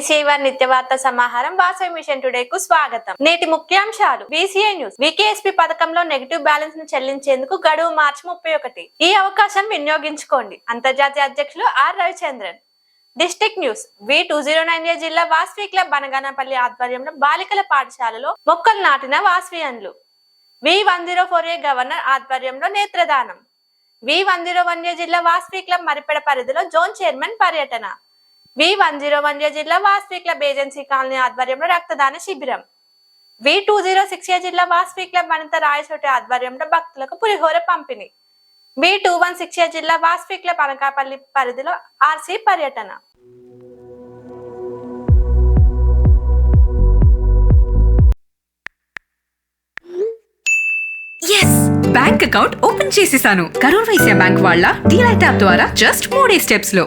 BCI నిత్యవార్త సమాహారం Vasavi machine today కు స్వాగతం. నేటి ముఖ్యాంశాలు. BCI news. వికేఎస్పీ పథకంలో నెగిటివ్ బ్యాలెన్స్ను చెల్లించేందుకు గడువు మార్చి ముప్పై ఒకటి. ఈ అవకాశం వినియోగించుకోండి. అంతర్జాతీయ అధ్యక్షులు R Ravichandran. District news. V two zero nine A జిల్లా వాస్వి క్లబ్ బనగానపల్లి ఆధ్వర్యంలో బాలికల పాఠశాలలో మొక్కలు నాటిన వాస్వియన్లు V one zero four A governor ఆధ్వర్యంలో నేత్రదానం. V one zero one A జిల్లా వాస్వి క్లబ్ మరిపెడ పరిధిలో జోన్ చైర్మన్ పర్యటన. V one zero one A జిల్లా వాస్పీ క్లబ్ ఏజెన్సీ కాలనీ ఆధ్వర్యంలో రక్తదాన శిబిరం. V two zero six A జిల్లా వాస్పీ క్లబ్ అనంత రాయచోటి ఆధ్వర్యంలో భక్తులకు పులిహోర పంపిణీ. V two one six A జిల్లా వాస్పీ క్లబ్ అనకాపల్లి పరిధిలో ఆర్సీ పర్యటన. ఎస్ బ్యాంక్ అకౌంట్ ఓపెన్ చేసేసాను. కరూర్ వైశ్య బ్యాంక్ వాళ్ళ డీలైట్ యాప్ ద్వారా జస్ట్ మూడే స్టెప్స్లో.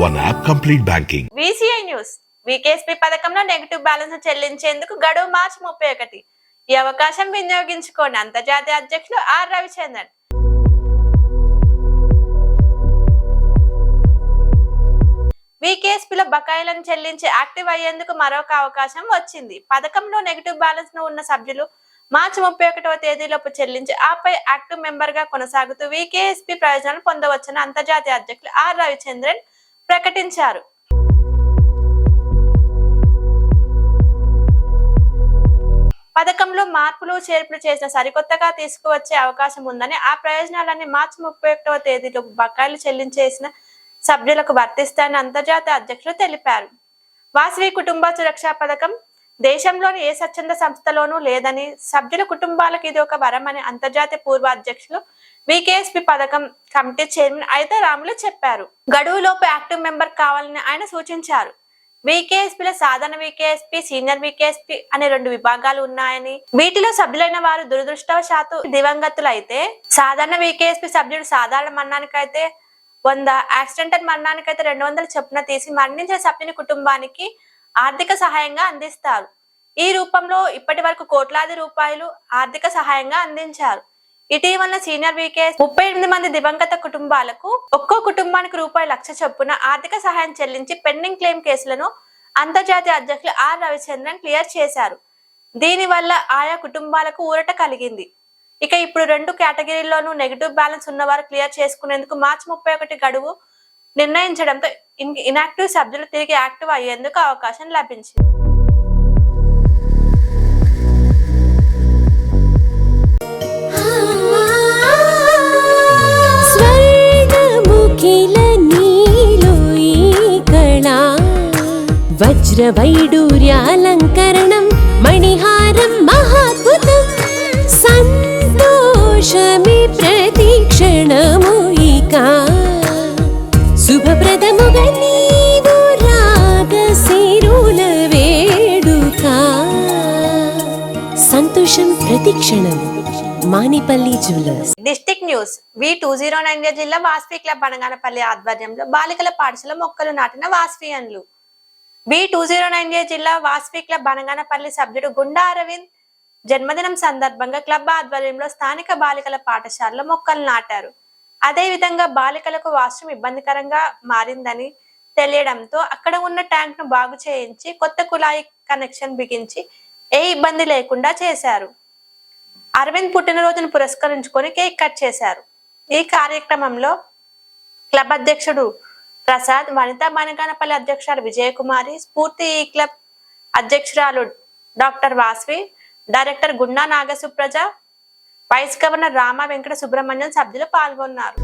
One app complete banking VCI news VKSP పథకంలో నెగిటివ్ బ్యాలెన్స్ చెల్లించేందుకు గడువు మార్చి ముప్పై ఒకటి. ఈ అవకాశం వినియోగించుకోండి అంతర్జాతీయ అధ్యక్షులు ఆర్ రవిచంద్రన్. వికేఎస్పీలో బకాయిలను చెల్లించి యాక్టివ్ అయ్యేందుకు మరొక అవకాశం వచ్చింది. పథకంలో నెగిటివ్ బ్యాలెన్స్ను ఉన్న సభ్యులు మార్చి ముప్పై ఒకటవ తేదీలోపు చెల్లించి ఆపై యాక్టివ్ మెంబర్గా కొనసాగుతూ వికేఎస్పీ ప్రయోజనాలు పొందవచ్చని అంతర్జాతీయ అధ్యక్షులు ఆర్ రవిచంద్రన్ ప్రకటించారు. పథకంలో మార్పులు చేర్పులు చేసిన సరికొత్తగా తీసుకువచ్చే అవకాశం ఉందని ఆ ప్రయోజనాలన్నీ మార్చి ముప్పై ఒకటవ తేదీలో బకాయిలు చెల్లించేసిన సభ్యులకు వర్తిస్తాయని అంతర్జాతీయ అధ్యక్షులు తెలిపారు. వాసవి కుటుంబ సురక్ష పథకం దేశంలోని ఏ స్వచ్ఛంద సంస్థలోనూ లేదని సభ్యుల కుటుంబాలకు ఇది ఒక వరమని అంతర్జాతీయ పూర్వ అధ్యక్షులు వికేఎస్పి పథకం కమిటీ చైర్మన్ అయితే రాములు చెప్పారు. గడువులోపు యాక్టివ్ మెంబర్ కావాలని ఆయన సూచించారు. వికేఎస్పీలో సాధారణ వికేఎస్పీ సీనియర్ వికేఎస్పీ అనే రెండు విభాగాలు ఉన్నాయని వీటిలో సభ్యులైన వారు దురదృష్టవశాత్తు దివంగతులైతే సాధారణ వికేఎస్పీ సభ్యుడు సాధారణ మరణానికైతే వంద యాక్సిడెంటల్ మరణానికైతే రెండు వందల చొప్పున తీసి మరణించిన సభ్యుని కుటుంబానికి ఆర్థిక సహాయంగా అందిస్తారు. ఈ రూపంలో ఇప్పటి వరకు కోట్లాది రూపాయలు ఆర్థిక సహాయంగా అందించారు. ఇటీవల సీనియర్ వికేఎస్ ముప్పై ఎనిమిది మంది దివంగత కుటుంబాలకు ఒక్కో కుటుంబానికి రూపాయి లక్ష చొప్పున ఆర్థిక సహాయం చెల్లించి పెండింగ్ క్లెయిమ్ కేసులను అంతర్జాతీయ అధ్యక్షులు ఆర్ రవిచంద్రన్ క్లియర్ చేశారు. దీనివల్ల ఆయా కుటుంబాలకు ఊరట కలిగింది. ఇక ఇప్పుడు రెండు కేటగిరీల్లోనూ నెగిటివ్ బ్యాలెన్స్ ఉన్నవారు క్లియర్ చేసుకునేందుకు మార్చి ముప్పై ఒకటి గడువు నిర్ణయించడంతో ఇన్- ఇనాక్టివ్ సభ్యులు తిరిగి యాక్టివ్ అయ్యేందుకు అవకాశం లభించింది. స్వర్గముఖిల నీలో శుభప్రదముగా నీవు వేడుక. సంతోషం ప్రతిక్షణం Manipalli jewellers. District news. V two zero nine జిల్లా వాస్వి క్లబ్ బనగానపల్లి ఆధ్వర్యంలో బాలికల పాఠశాల మొక్కలు నాటిన వాస్వియన్లు వి టూ జీరో నైన్ జిల్లా వాస్వి క్లబ్ బనగానపల్లి సభ్యుడు గుండా అరవింద్ జన్మదినం సందర్భంగా క్లబ్ ఆధ్వర్యంలో స్థానిక బాలికల పాఠశాలలో మొక్కలు నాటారు. అదేవిధంగా బాలికలకు వాష్రూమ్ ఇబ్బందికరంగా మారిందని తెలియడంతో అక్కడ ఉన్న ట్యాంక్ను బాగు చేయించి కొత్త కుళాయి కనెక్షన్ బిగించి ఏ ఇబ్బంది లేకుండా చేశారు. అరవింద్ పుట్టినరోజును పురస్కరించుకొని కేక్ కట్ చేశారు. ఈ కార్యక్రమంలో క్లబ్ అధ్యక్షుడు ప్రసాద్ వనితా బనగానపల్లి అధ్యక్షురాలు విజయకుమారి స్ఫూర్తి ఈ క్లబ్ అధ్యక్షురాలు doctor Vasavi director Gunda Nagasupraja vice governor Rama Venkata Subrahmanyam సభ్యులు పాల్గొన్నారు.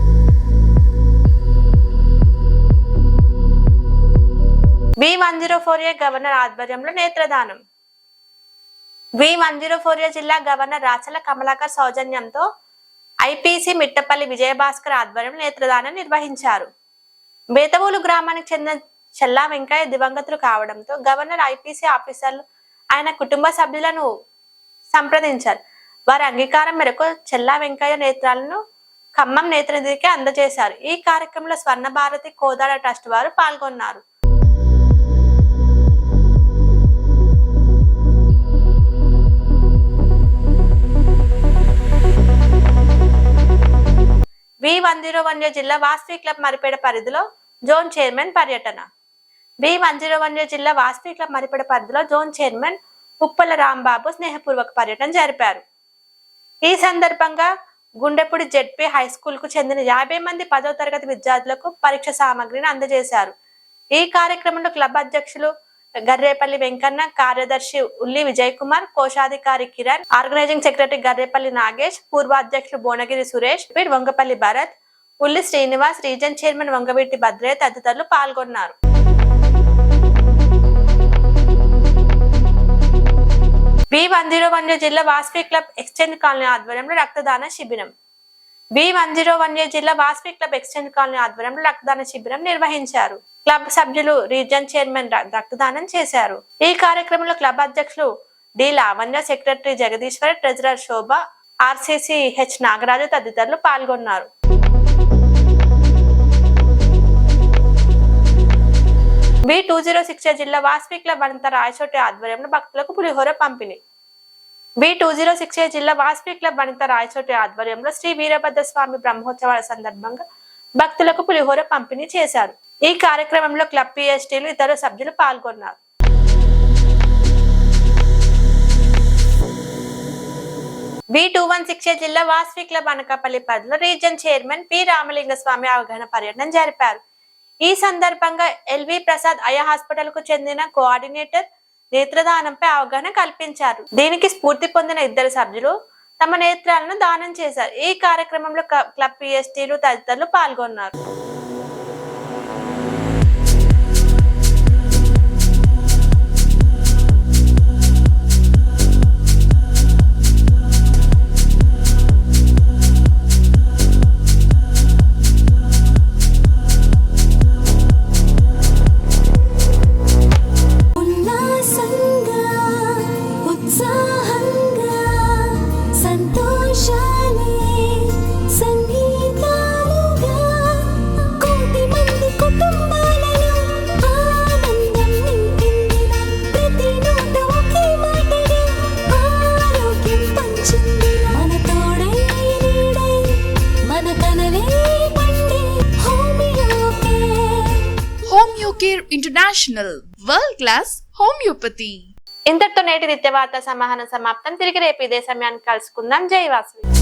V one zero four A governor ఆధ్వర్యంలో నేత్రదానం. V one zero four A జిల్లా గవర్నర్ రాచల కమలాకర్ సౌజన్యంతో ఐపీసీ మిట్టపల్లి విజయభాస్కర్ ఆధ్వర్యంలో నేత్రదానం నిర్వహించారు. బేతవూలు గ్రామానికి చెందిన చెల్లా వెంకయ్య దివంగతులు కావడంతో గవర్నర్ ఐపీసీ ఆఫీసర్లు ఆయన కుటుంబ సభ్యులను సంప్రదించారు. వారి అంగీకారం మేరకు చెల్లా వెంకయ్య నేత్రాలను ఖమ్మం నేత్రనిధికి అందజేశారు. ఈ కార్యక్రమంలో స్వర్ణ భారతి కోదాడ ట్రస్ట్ వారు పాల్గొన్నారు. వి వన్ జీరో వన్ జిల్లా వాస్వి క్లబ్ మరిపేడ పరిధిలో జోన్ చైర్మన్ పర్యటన. బి వన్ జీరో వన్ జిల్లా వాస్వి క్లబ్ మరిపేడ పరిధిలో జోన్ చైర్మన్ ఉప్పల రాంబాబు స్నేహపూర్వక పర్యటన జరిపారు. ఈ సందర్భంగా గుండెపూడి జెడ్పీ హై స్కూల్కు చెందిన యాభై మంది పదో తరగతి విద్యార్థులకు పరీక్ష సామాగ్రిని అందజేశారు. ఈ కార్యక్రమంలో క్లబ్ అధ్యక్షులు గర్రేపల్లి వెంకన్న కార్యదర్శి ఉల్లి విజయ్ కుమార్ కోశాధికారి కిరణ్ ఆర్గనైజింగ్ సెక్రటరీ గర్రేపల్లి నాగేష్ పూర్వ అధ్యక్షులు భువనగిరి సురేష్ వంగపల్లి భరత్ ఉల్లి శ్రీనివాస్ రీజన్ చైర్మన్ వంగవీటి భద్రే తదితరులు పాల్గొన్నారు. బి వన్ జీరో వన్ జిల్లా వాస్పీ క్లబ్ ఎక్స్చేంజ్ కాలనీ ఆధ్వర్యంలో రక్తదాన శిబిరం. బి వన్ జీరో వన్ జిల్లా వాస్పీ క్లబ్ ఎక్స్చేంజ్ కాలనీ ఆధ్వర్యంలో రక్తదాన శిబిరం నిర్వహించారు. క్లబ్ సభ్యులు రీజన్ చైర్మన్ ర- రక్తదానం చేశారు. ఈ కార్యక్రమంలో క్లబ్ అధ్యక్షులు D Lavanya secretary Jagadishwar treasurer Shobha RCC H Nagaraju తదితరులు పాల్గొన్నారు. బి టూ జీరో సిక్స్ జిల్లా వాస్వి క్లబ్ అనంత రాయచోటి ఆధ్వర్యంలో భక్తులకు పులిహోర పంపిణీ. బి టూ జీరో సిక్స్ జిల్లా వాస్వి క్లబ్ అనంత రాయచోటి ఆధ్వర్యంలో శ్రీ వీరభద్ర స్వామి బ్రహ్మోత్సవాల సందర్భంగా భక్తులకు పులిహోర పంపిణీ చేశారు. ఈ కార్యక్రమంలో క్లబ్ పిఎస్టీలు ఇతర సభ్యులు పాల్గొన్నారు. బి టూ వన్ సిక్స్ జిల్లా వాస్వి క్లబ్ అనకాపల్లి పరిధిలో region chairman P Ramalinga Swamy అవగాహన పర్యటన జరిపారు. ఈ సందర్భంగా ఎల్వి ప్రసాద్ అయా హాస్పిటల్కు చెందిన కోఆర్డినేటర్ నేత్రదానంపై అవగాహన కల్పించారు. దీనికి స్ఫూర్తి పొందిన ఇద్దరు సభ్యులు తమ నేత్రాలను దానం చేశారు. ఈ కార్యక్రమంలో క్లబ్ పిఎస్టీలు తదితరులు పాల్గొన్నారు. Care international world class homeopathy. ఇంతటితో నేటి నిత్య వార్తా సమాహారం సమాప్తం. తిరిగి రేపు ఇదే సమయానికి కలుసుకుందాం. జై వాసవి.